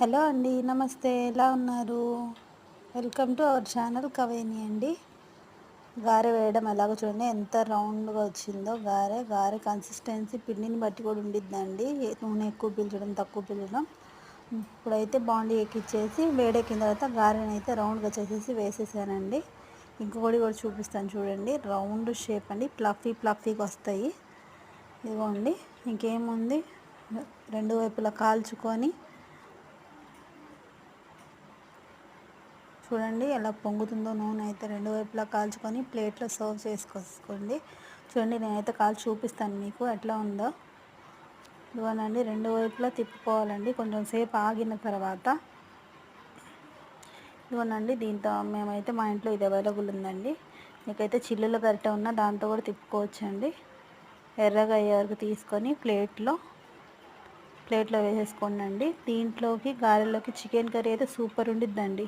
Hello అండి నమస్తే. ఎలా ఉన్నారు? వెల్కమ్ టు అవర్ ఛానల్ కవేని అండి. గారె వేయడం ఎలాగో చూడండి ఎంత రౌండ్గా వచ్చిందో గారె. గారె కన్సిస్టెన్సీ పిండిని బట్టి కూడా ఉండిద్దండి. నూనె ఎక్కువ పీల్చడం తక్కువ పీల్చడం. ఇప్పుడైతే బాండీ ఎక్కిచ్చేసి వేడెక్కిన తర్వాత గారెని అయితే రౌండ్గా చేసేసి వేసేసానండి. ఇంకొకటి కూడా చూపిస్తాను చూడండి. రౌండ్ షేప్ అండి ప్లఫీ ప్లఫీగా వస్తాయి. ఇదిగోండి ఇంకేముంది? రెండు వైపులా కాల్చుకొని చూడండి ఎలా పొంగుతుందో నూనె అయితే రెండు వైపులా కాల్చుకొని ప్లేట్లో సర్వ్ చేసుకోసుకోండి చూడండి నేనైతే కాల్చి చూపిస్తాను మీకు ఎట్లా ఉందో. ఇదిగోనండి రెండు వైపులా తిప్పుకోవాలండి. కొంచెం సేపు ఆగిన తర్వాత ఇవ్వనండి దీంతో మేమైతే మా ఇంట్లో ఇది అవైలబుల్ ఉందండి. మీకైతే చిల్లులు గరిట ఉన్న దాంతో కూడా తిప్పుకోవచ్చండి. ఎర్రగా అయ్యే వరకు తీసుకొని ప్లేట్లో ప్లేట్లో వేసేసుకోండి దీంట్లోకి గారెలోకి చికెన్ కర్రీ అయితే సూపర్ ఉండిద్దండి.